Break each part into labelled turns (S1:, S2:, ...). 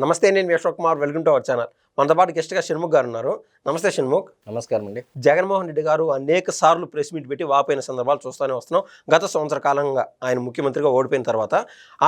S1: నమస్తే నేను మీ Ashok Kumar. Welcome to our channel. మనతో పాటు గెస్ట్గా షణ్ముఖ్ గారు ఉన్నారు. నమస్తే షణ్ముఖ్.
S2: నమస్కారం అండి.
S1: జగన్మోహన్ రెడ్డి గారు అనేక సార్లు ప్రెస్ మీట్ పెట్టి వాపోయిన సందర్భాలు చూస్తూనే వస్తున్నాం. గత సంవత్సర కాలంగా ఆయన ముఖ్యమంత్రిగా ఓడిపోయిన తర్వాత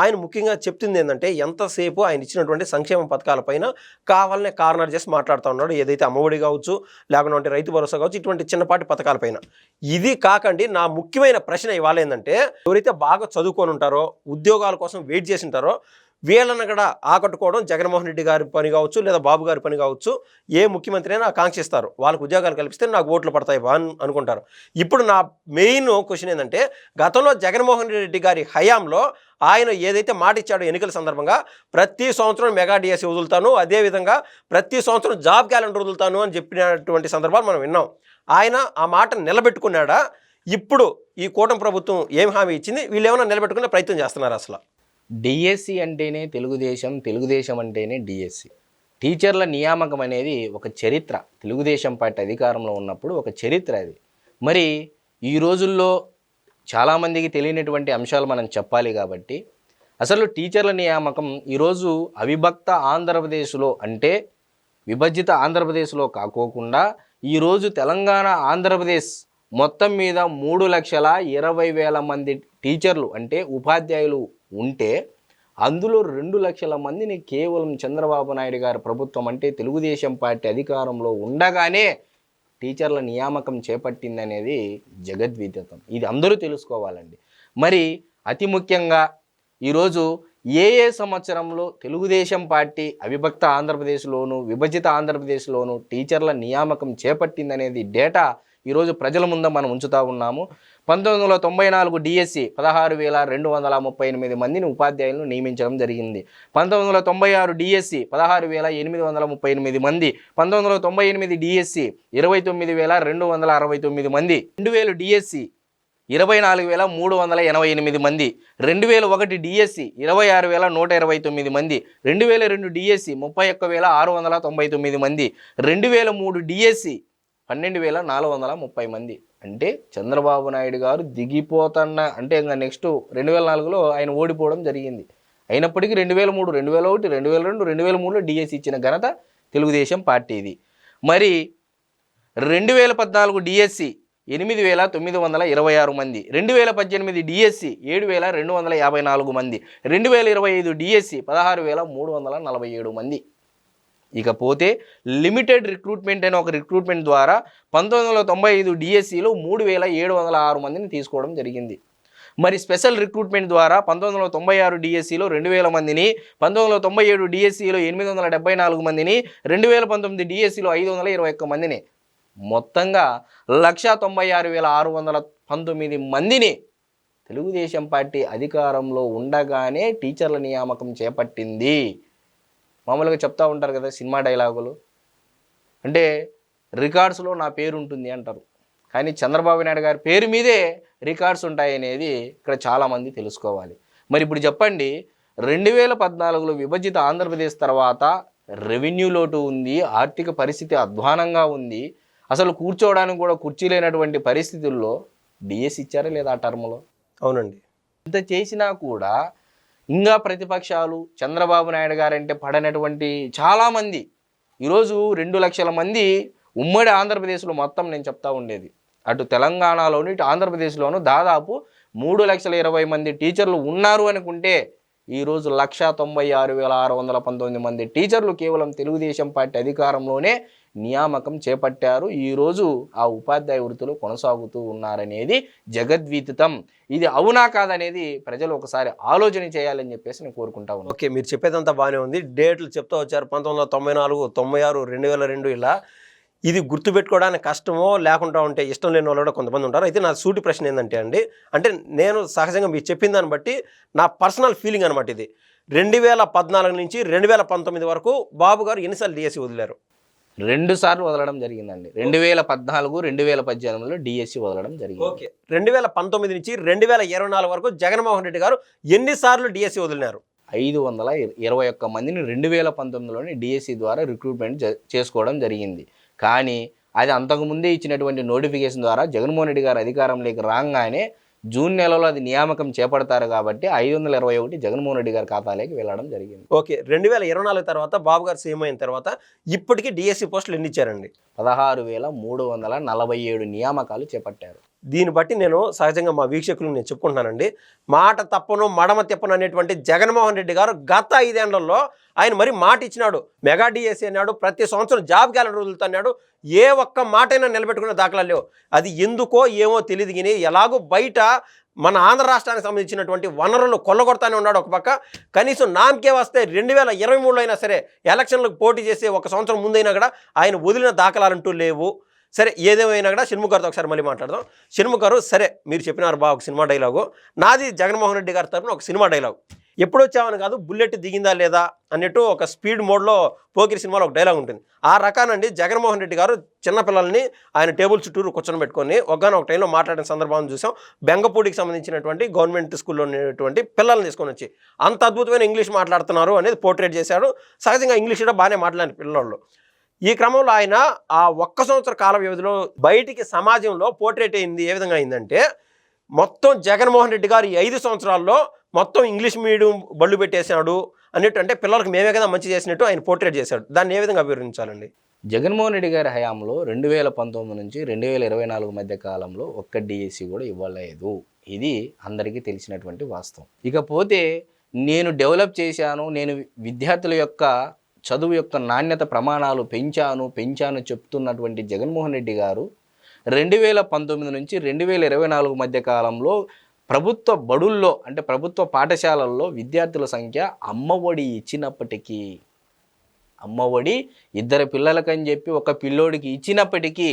S1: ఆయన ముఖ్యంగా చెప్తుంది ఏంటంటే ఎంతసేపు ఆయన ఇచ్చినటువంటి సంక్షేమ పథకాలపైన కావాలనే కారణాలు చేసి మాట్లాడుతూ ఉన్నాడు. ఏదైతే అమ్మఒడి కావచ్చు లేకుంటే రైతు భరోసా కావచ్చు ఇటువంటి చిన్నపాటి పథకాలపైన ఇది కాకండి నా ముఖ్యమైన ప్రశ్న ఇవాళ ఏంటంటే ఎవరైతే బాగా చదువుకొని ఉంటారో ఉద్యోగాల కోసం వెయిట్ చేసి ఉంటారో వీళ్ళను కూడా ఆకట్టుకోవడం జగన్మోహన్ రెడ్డి గారి పని కావచ్చు లేదా బాబు గారి పని కావచ్చు ఏ ముఖ్యమంత్రి అయినా ఆకాంక్షిస్తారు వాళ్ళకు ఉద్యోగాలు కల్పిస్తే నాకు ఓట్లు పడతాయి బా అని అనుకుంటారు. ఇప్పుడు నా మెయిన్ క్వశ్చన్ ఏంటంటే గతంలో జగన్మోహన్ రెడ్డి గారి హయాంలో ఆయన ఏదైతే మాట ఇచ్చాడో ఎన్నికల సందర్భంగా ప్రతి సంవత్సరం మెగా డిఎస్సి వదులుతాను అదేవిధంగా ప్రతి సంవత్సరం జాబ్ క్యాలెండర్ వదులుతాను అని చెప్పినటువంటి సందర్భాలు మనం విన్నాం. ఆయన ఆ మాట నిలబెట్టుకున్నాడా? ఇప్పుడు ఈ కూటమి ప్రభుత్వం ఏం హామీ ఇచ్చింది? వీళ్ళు ఏమైనా నిలబెట్టుకునే ప్రయత్నం చేస్తున్నారు అసలు?
S2: డిఎస్సి అంటేనే తెలుగుదేశం తెలుగుదేశం అంటేనే డిఎస్సి టీచర్ల నియామకం అనేది ఒక చరిత్ర. తెలుగుదేశం పార్టీ అధికారంలో ఉన్నప్పుడు ఒక చరిత్ర అది. మరి ఈ రోజుల్లో చాలామందికి తెలియనటువంటి అంశాలు మనం చెప్పాలి కాబట్టి అసలు టీచర్ల నియామకం ఈరోజు అవిభక్త ఆంధ్రప్రదేశ్లో అంటే విభజిత ఆంధ్రప్రదేశ్లో కాకోకుండా ఈరోజు తెలంగాణ ఆంధ్రప్రదేశ్ మొత్తం మీద మూడు లక్షల ఇరవై వేల మంది టీచర్లు అంటే ఉపాధ్యాయులు ఉంటే అందులో రెండు లక్షల మందిని కేవలం చంద్రబాబు నాయుడు గారి ప్రభుత్వం అంటే తెలుగుదేశం పార్టీ అధికారంలో ఉండగానే టీచర్ల నియామకం చేపట్టిందనేది జగద్విదితం ఇది అందరూ తెలుసుకోవాలండి. మరి అతి ముఖ్యంగా ఈరోజు ఏ ఏ సంవత్సరంలో తెలుగుదేశం పార్టీ అవిభక్త ఆంధ్రప్రదేశ్లోను విభజిత ఆంధ్రప్రదేశ్లోను టీచర్ల నియామకం చేపట్టిందనేది డేటా ఈరోజు ప్రజల ముందు మనం ఉంచుతా ఉన్నాము. పంతొమ్మిది వందల తొంభై నాలుగు డిఎస్సి పదహారు వేల రెండు వందల ముప్పై ఎనిమిది మందిని ఉపాధ్యాయులను నియమించడం జరిగింది. పంతొమ్మిది వందల తొంభై ఆరు డిఎస్సి పదహారు వేల ఎనిమిది వందల ముప్పై ఎనిమిది మంది పంతొమ్మిది వందల తొంభై ఎనిమిది డిఎస్సి ఇరవై తొమ్మిది వేల రెండు వందల అరవై తొమ్మిది మంది రెండు వేలు డిఎస్సి ఇరవై నాలుగు వేల మూడు వందల ఎనభై ఎనిమిది మంది రెండు వేల ఒకటి డిఎస్సి ఇరవై ఆరు వేల నూట ఇరవై తొమ్మిది మంది రెండు వేల రెండు డిఎస్సి ముప్పై ఒక్క వేల ఆరు వందల తొంభై తొమ్మిది మంది రెండు వేల మూడు డిఎస్సి పన్నెండు వేల నాలుగు వందల ముప్పై మంది. అంటే చంద్రబాబు నాయుడు గారు దిగిపోతున్న అంటే ఇంకా నెక్స్ట్ రెండు వేల నాలుగులో ఆయన ఓడిపోవడం జరిగింది. అయినప్పటికీ రెండు వేల మూడు రెండు వేల ఒకటి రెండు వేల రెండు రెండు వేల మూడులో డిఎస్ ఇచ్చిన ఘనత తెలుగుదేశం పార్టీది. మరి రెండు వేల పద్నాలుగు డిఎస్సి ఎనిమిది వేల తొమ్మిది వందల ఇరవై ఆరు మంది. రెండు వేల పద్దెనిమిది డిఎస్సి ఏడు వేల రెండు వందల యాభై నాలుగు మంది. రెండు వేల ఇరవై ఐదు డిఎస్సి పదహారు వేల మూడు వందల నలభై ఏడు మంది. ఇకపోతే లిమిటెడ్ రిక్రూట్మెంట్ అనే ఒక రిక్రూట్మెంట్ ద్వారా పంతొమ్మిది వందల తొంభై ఐదు డిఎస్సిలో మూడు వేల ఏడు వందల ఆరు మందిని తీసుకోవడం జరిగింది. మరి స్పెషల్ రిక్రూట్మెంట్ ద్వారా పంతొమ్మిది వందల తొంభై ఆరు డిఎస్సిలో రెండు వేల మందిని పంతొమ్మిది వందల తొంభై ఏడు డిఎస్సిలో ఎనిమిది వందల డెబ్బై నాలుగు మందిని రెండు వేల పంతొమ్మిది డిఎస్సిలో ఐదు వందల ఇరవై ఒక్క మందిని. మొత్తంగా లక్ష తొంభై ఆరు వేల ఆరు వందల పంతొమ్మిది మందిని తెలుగుదేశం పార్టీ అధికారంలో ఉండగానే టీచర్ల నియామకం చేపట్టింది. మామూలుగా చెప్తా ఉంటారు కదా సినిమా డైలాగులు. అంటే రికార్డ్స్లో నా పేరు ఉంటుంది అంటారు. కానీ చంద్రబాబు నాయుడు గారి పేరు మీదే రికార్డ్స్ ఉంటాయనేది ఇక్కడ చాలామంది తెలుసుకోవాలి. మరి ఇప్పుడు చెప్పండి రెండు వేల పద్నాలుగులో విభజిత ఆంధ్రప్రదేశ్ తర్వాత రెవెన్యూ లోటు ఉంది ఆర్థిక పరిస్థితి అధ్వానంగా ఉంది. అసలు కూర్చోవడానికి కూడా కుర్చీ లేనటువంటి పరిస్థితుల్లో డిఎస్ ఇచ్చారా లేదా ఆ టర్మ్లో?
S1: అవునండి.
S2: ఇంత చేసినా కూడా ఇంకా ప్రతిపక్షాలు చంద్రబాబు నాయుడు గారంటే పడనటువంటి చాలామంది. ఈరోజు రెండు లక్షల మంది ఉమ్మడి ఆంధ్రప్రదేశ్లో మొత్తం నేను చెప్తా ఉండేది. అటు తెలంగాణలోను ఇటు ఆంధ్రప్రదేశ్లోను దాదాపు మూడు లక్షల ఇరవై మంది టీచర్లు ఉన్నారు అనుకుంటే ఈరోజు లక్ష తొంభై ఆరు వేల ఆరు వందల పంతొమ్మిది మంది టీచర్లు కేవలం తెలుగుదేశం పార్టీ అధికారంలోనే నియామకం చేపట్టారు. ఈరోజు ఆ ఉపాధ్యాయ వృత్తిలో కొనసాగుతూ ఉన్నారనేది జగద్విదితం. ఇది అవునా కాదనేది ప్రజలు ఒకసారి ఆలోచన చేయాలని చెప్పేసి నేను కోరుకుంటా ఉన్నాను.
S1: ఓకే మీరు చెప్పేదంతా బాగానే ఉంది. డేట్లు చెప్తూ వచ్చారు. పంతొమ్మిది వందల తొంభై నాలుగు తొంభై ఆరు రెండు వేల రెండు ఇలా. ఇది గుర్తుపెట్టుకోవడానికి కష్టమో లేకుండా ఉంటే ఇష్టం లేని వాళ్ళు కూడా కొంతమంది ఉంటారు. అయితే నా సూటి ప్రశ్న ఏంటంటే అండి అంటే నేను సహజంగా మీరు చెప్పిన దాన్ని బట్టి నా పర్సనల్ ఫీలింగ్ అనమాట ఇది. రెండు వేల పద్నాలుగు నుంచి రెండు వేల పంతొమ్మిది వరకు బాబు గారు ఎన్నిసార్లు డిఎస్సి వదిలారు?
S2: రెండు సార్లు వదలడం జరిగిందండి. రెండు వేల పద్నాలుగు రెండు వేల పద్దెనిమిదిలో డిఎస్సి వదలడం జరిగింది.
S1: ఓకే. రెండు వేల పంతొమ్మిది నుంచి రెండు వేల ఇరవై నాలుగు వరకు జగన్మోహన్ రెడ్డి గారు ఎన్నిసార్లు డిఎస్సి వదిలినారు?
S2: ఐదు వందల ఇర- ఇరవై ఒక్క మందిని రెండు వేల పంతొమ్మిదిలోనే డిఎస్సి ద్వారా రిక్రూట్మెంట్ చేసుకోవడం జరిగింది. కానీ అది అంతకుముందే ఇచ్చినటువంటి నోటిఫికేషన్ ద్వారా జగన్మోహన్ రెడ్డి గారు అధికారంలోకి రాగానే జూన్ నెలలో అది నియామకం చేపడతారు కాబట్టి ఐదు వందల ఇరవై ఒకటి జగన్మోహన్ రెడ్డి గారి ఖాతాలోకి వెళ్ళడం జరిగింది.
S1: ఓకే రెండు వేల ఇరవై నాలుగు తర్వాత బాబు గారు సీఎం అయిన తర్వాత ఇప్పటికీ డిఎస్సి పోస్టులు ఎన్ని ఇచ్చారండి?
S2: పదహారు వేల మూడు వందల నలభై ఏడు నియామకాలు చేపట్టారు.
S1: దీన్ని బట్టి నేను సహజంగా మా వీక్షకులు నేను చెప్పుకుంటున్నానండి. మాట తప్పను మడమ తిప్పను అనేటువంటి జగన్మోహన్ రెడ్డి గారు గత ఐదేళ్ళలో ఆయన మరి మాట ఇచ్చినాడు. మెగా డిఎస్సీ అన్నాడు ప్రతి సంవత్సరం జాబ్ క్యాలెండర్ వదులుతున్నాడు. ఏ ఒక్క మాటైనా నిలబెట్టుకున్న దాఖలా లేవు. అది ఎందుకో ఏమో తెలియదు కానీ ఎలాగో బయట మన ఆంధ్ర రాష్ట్రానికి సంబంధించినటువంటి వనరులు కొల్లగొడతానే ఉన్నాడు ఒక పక్క. కనీసం నామకే వస్తే రెండు వేల ఇరవై మూడులో అయినా సరే ఎలక్షన్లకు పోటీ చేసి ఒక సంవత్సరం ముందైనా కూడా ఆయన వదిలిన దాఖలాలంటూ లేవు. సరే ఏదేమైనా కూడా షణ్ముఖ్ గారితో ఒకసారి మళ్ళీ మాట్లాడదాం. షణ్ముఖ్ గారు సరే మీరు చెప్పినారు బా ఒక సినిమా డైలాగు. నాది జగన్మోహన్ రెడ్డి గారి తరపున ఒక సినిమా డైలాగ్. ఎప్పుడు వచ్చామని కాదు బుల్లెట్ దిగిందా లేదా అన్నట్టు ఒక స్పీడ్ మోడ్లో పోకిరి సినిమాలో ఒక డైలాగ్ ఉంటుంది. ఆ రకానండి జగన్మోహన్ రెడ్డి గారు చిన్నపిల్లల్ని ఆయన టేబుల్ చుట్టూరు కూర్చొని పెట్టుకొని ఒకగానో ఒక టైంలో మాట్లాడిన సందర్భాన్ని చూసాం. బెంగపూడికి సంబంధించినటువంటి గవర్నమెంట్ స్కూల్లో ఉన్నటువంటి పిల్లల్ని తీసుకొని వచ్చి అంత అద్భుతమైన ఇంగ్లీష్ మాట్లాడుతున్నారు అనేది పోర్ట్రేట్ చేశాడు. సహజంగా ఇంగ్లీష్ కూడా బాగానే మాట్లాడిన పిల్లలు ఈ క్రమంలో ఆయన ఆ ఒక్క సంవత్సర కాల వ్యవధిలో బయటికి సమాజంలో పోర్ట్రేట్ అయింది ఏ విధంగా అయిందంటే మొత్తం జగన్మోహన్ రెడ్డి గారు ఈ ఐదు సంవత్సరాల్లో మొత్తం ఇంగ్లీష్ మీడియం బళ్ళు పెట్టేశాడు అన్నట్టు అంటే పిల్లలకు మేమే కదా మంచి చేసినట్టు ఆయన పోర్ట్రేట్ చేశాడు. దాన్ని ఏ విధంగా వివరించాలండి
S2: జగన్మోహన్ రెడ్డి గారి హయాంలో రెండు వేల పంతొమ్మిది నుంచి రెండు వేల ఇరవై నాలుగు మధ్య కాలంలో ఒక్క డిఎస్సి కూడా ఇవ్వలేదు. ఇది అందరికీ తెలిసినటువంటి వాస్తవం. ఇకపోతే నేను డెవలప్ చేశాను నేను విద్యార్థుల యొక్క చదువు యొక్క నాణ్యత ప్రమాణాలు పెంచాను పెంచాను చెప్తున్నటువంటి జగన్మోహన్ రెడ్డి గారు రెండు వేల పంతొమ్మిది నుంచి రెండు వేల ఇరవై నాలుగు మధ్య కాలంలో ప్రభుత్వ బడుల్లో అంటే ప్రభుత్వ పాఠశాలల్లో విద్యార్థుల సంఖ్య అమ్మఒడి ఇచ్చినప్పటికీ అమ్మఒడి ఇద్దరు పిల్లలకని చెప్పి ఒక పిల్లోడికి ఇచ్చినప్పటికీ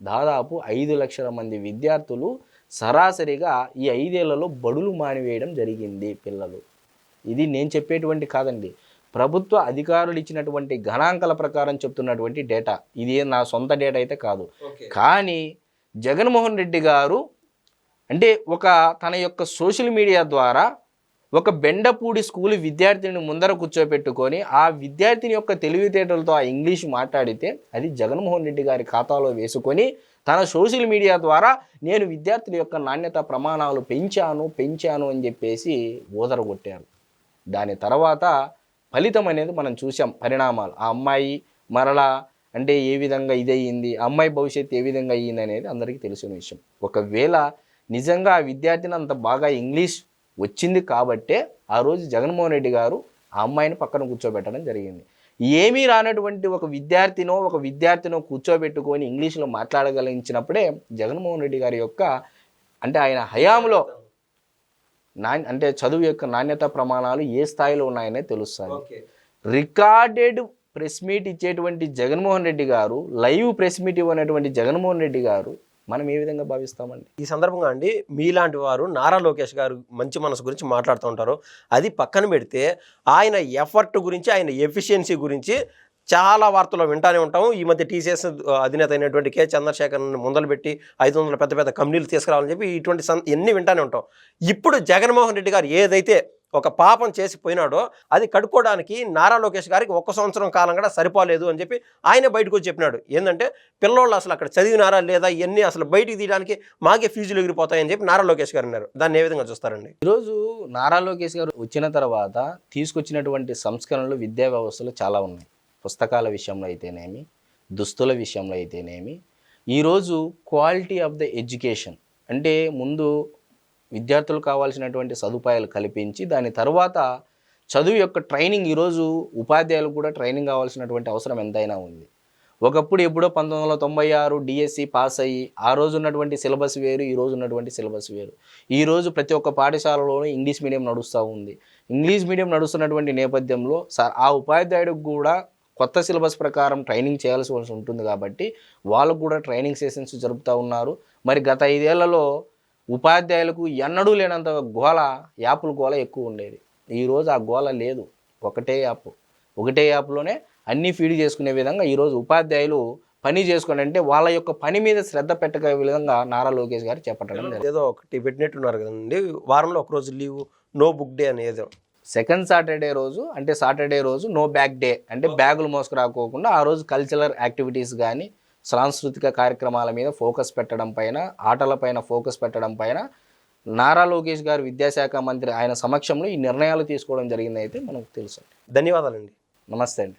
S2: దాదాపు ఐదు లక్షల మంది విద్యార్థులు సరాసరిగా ఈ ఐదేళ్ళలో బడులు మానివేయడం జరిగింది పిల్లలు. ఇది నేను చెప్పేటువంటి కాదండి. ప్రభుత్వ అధికారులు ఇచ్చినటువంటి గణాంకాల ప్రకారం చెప్తున్నటువంటి డేటా. ఇది నా సొంత డేటా అయితే కాదు. కానీ జగన్మోహన్ రెడ్డి గారు అంటే ఒక తన యొక్క సోషల్ మీడియా ద్వారా ఒక బెండపూడి స్కూల్ విద్యార్థిని ముందర కూర్చోపెట్టుకొని ఆ విద్యార్థిని యొక్క తెలివితేటలతో ఆ ఇంగ్లీష్ మాట్లాడితే అది జగన్మోహన్ రెడ్డి గారి ఖాతాలో వేసుకొని తన సోషల్ మీడియా ద్వారా నేను విద్యార్థుల యొక్క నాణ్యత ప్రమాణాలు పెంచాను పెంచాను అని చెప్పేసి ఓదరగొట్టారు దాని తర్వాత ఫలితం అనేది మనం చూసాం పరిణామాలు. ఆ అమ్మాయి మరలా అంటే ఏ విధంగా ఇదయ్యింది అమ్మాయి భవిష్యత్తు ఏ విధంగా అయ్యింది అనేది అందరికీ తెలిసిన విషయం. ఒకవేళ నిజంగా ఆ విద్యార్థిని అంత బాగా ఇంగ్లీష్ వచ్చింది కాబట్టే ఆ రోజు జగన్మోహన్ రెడ్డి గారు ఆ అమ్మాయిని పక్కన కూర్చోబెట్టడం జరిగింది. ఏమీ రానటువంటి ఒక విద్యార్థినో ఒక విద్యార్థినో కూర్చోబెట్టుకొని ఇంగ్లీష్లో మాట్లాడగలిగించినప్పుడే జగన్మోహన్ రెడ్డి గారి యొక్క అంటే ఆయన హయాంలో నా అంటే చదువు యొక్క నాణ్యత ప్రమాణాలు ఏ స్థాయిలో ఉన్నాయనే తెలుస్తుంది రికార్డెడ్ ప్రెస్ మీట్ ఇచ్చేటువంటి Jaganmohan Reddy garu live press meet ఇవ్వనటువంటి Jaganmohan Reddy garu మనం ఏ విధంగా భావిస్తామండి?
S1: ఈ సందర్భంగా అండి మీలాంటి వారు నారా లోకేష్ గారు మంచి మనసు గురించి మాట్లాడుతూ ఉంటారు. అది పక్కన పెడితే ఆయన ఎఫర్ట్ గురించి ఆయన ఎఫిషియన్సీ గురించి చాలా వార్తలు వింటానే ఉంటాము ఈ మధ్య టీసీఎస్ అధినేత అయినటువంటి కె. చంద్రశేఖర్ ముందలు పెట్టి ఐదు వందల పెద్ద పెద్ద కంపెనీలు తీసుకురావాలని చెప్పి ఇటువంటి సన్ ఎన్ని వింటానే ఉంటాం. ఇప్పుడు జగన్మోహన్ రెడ్డి గారు ఏదైతే ఒక పాపం చేసి పోయినాడో అది కడుక్కోవడానికి నారా లోకేష్ గారికి ఒక్క సంవత్సరం కాలం కూడా సరిపోలేదు అని చెప్పి ఆయన బయటకు వచ్చి చెప్పినాడు. ఏంటంటే పిల్లోళ్ళు అసలు అక్కడ చదివినారా లేదా ఇవన్నీ అసలు బయటికి తీయడానికి మాకే ఫీజులు ఎగిరిపోతాయని చెప్పి నారా లోకేష్ గారు అన్నారు. దాన్ని ఏ విధంగా చూస్తారండి?
S2: ఈరోజు నారా లోకేష్ గారు వచ్చిన తర్వాత తీసుకొచ్చినటువంటి సంస్కరణలు విద్యా వ్యవస్థలో చాలా ఉన్నాయి. పుస్తకాల విషయంలో అయితేనేమి దుస్తుల విషయంలో అయితేనేమి. ఈరోజు క్వాలిటీ ఆఫ్ ద ఎడ్యుకేషన్ అంటే ముందు విద్యార్థులు కావాల్సినటువంటి సదుపాయాలు కల్పించి దాని తర్వాత చదువు యొక్క ట్రైనింగ్ ఈరోజు ఉపాధ్యాయులకు కూడా ట్రైనింగ్ కావాల్సినటువంటి అవసరం ఎంతైనా ఉంది. ఒకప్పుడు ఎప్పుడో పంతొమ్మిది వందల తొంభై ఆరు డిఎస్సి పాస్ అయ్యి ఆ రోజు ఉన్నటువంటి సిలబస్ వేరు ఈ రోజు ఉన్నటువంటి సిలబస్ వేరు. ఈ రోజు ప్రతి ఒక్క పాఠశాలలోనూ ఇంగ్లీష్ మీడియం నడుస్తూ ఉంది. ఇంగ్లీష్ మీడియం నడుస్తున్నటువంటి నేపథ్యంలో సార్ ఆ ఉపాధ్యాయుడికి కూడా కొత్త సిలబస్ ప్రకారం ట్రైనింగ్ చేయాల్సి ఉంటుంది కాబట్టి వాళ్ళకు కూడా ట్రైనింగ్ సెషన్స్ జరుపుతూ ఉన్నారు. మరి గత ఐదేళ్ళలో ఉపాధ్యాయులకు ఎన్నడూ లేనంత గోల యాప్ల గోల ఎక్కువ ఉండేది. ఈరోజు ఆ గోల లేదు. ఒకటే యాప్. ఒకటే యాప్లోనే అన్నీ ఫీడ్ చేసుకునే విధంగా ఈరోజు ఉపాధ్యాయులు పని చేసుకోండి అంటే వాళ్ళ యొక్క పని మీద శ్రద్ధ పెట్టగల విధంగా నారా లోకేష్ గారు జరిగింది.
S1: ఏదో ఒకటి పెట్టినట్టున్నారు కదండి. వారంలో ఒక రోజు లీవ్ నో బుక్ డే అనేది.
S2: సెకండ్ సాటర్డే రోజు అంటే సాటర్డే రోజు నో బ్యాగ్ డే అంటే బ్యాగులు మోసుకురాకోకుండా ఆ రోజు కల్చరల్ యాక్టివిటీస్ కానీ సాంస్కృతిక కార్యక్రమాల మీద ఫోకస్ పెట్టడం పైన ఆటల పైన ఫోకస్ పెట్టడం పైన నారా లోకేష్ గారు విద్యాశాఖ మంత్రి ఆయన సమక్షంలో ఈ నిర్ణయాలు తీసుకోవడం జరిగింది అయితే మనకు తెలుసు
S1: ధన్యవాదాలండి.
S2: నమస్తే అండి.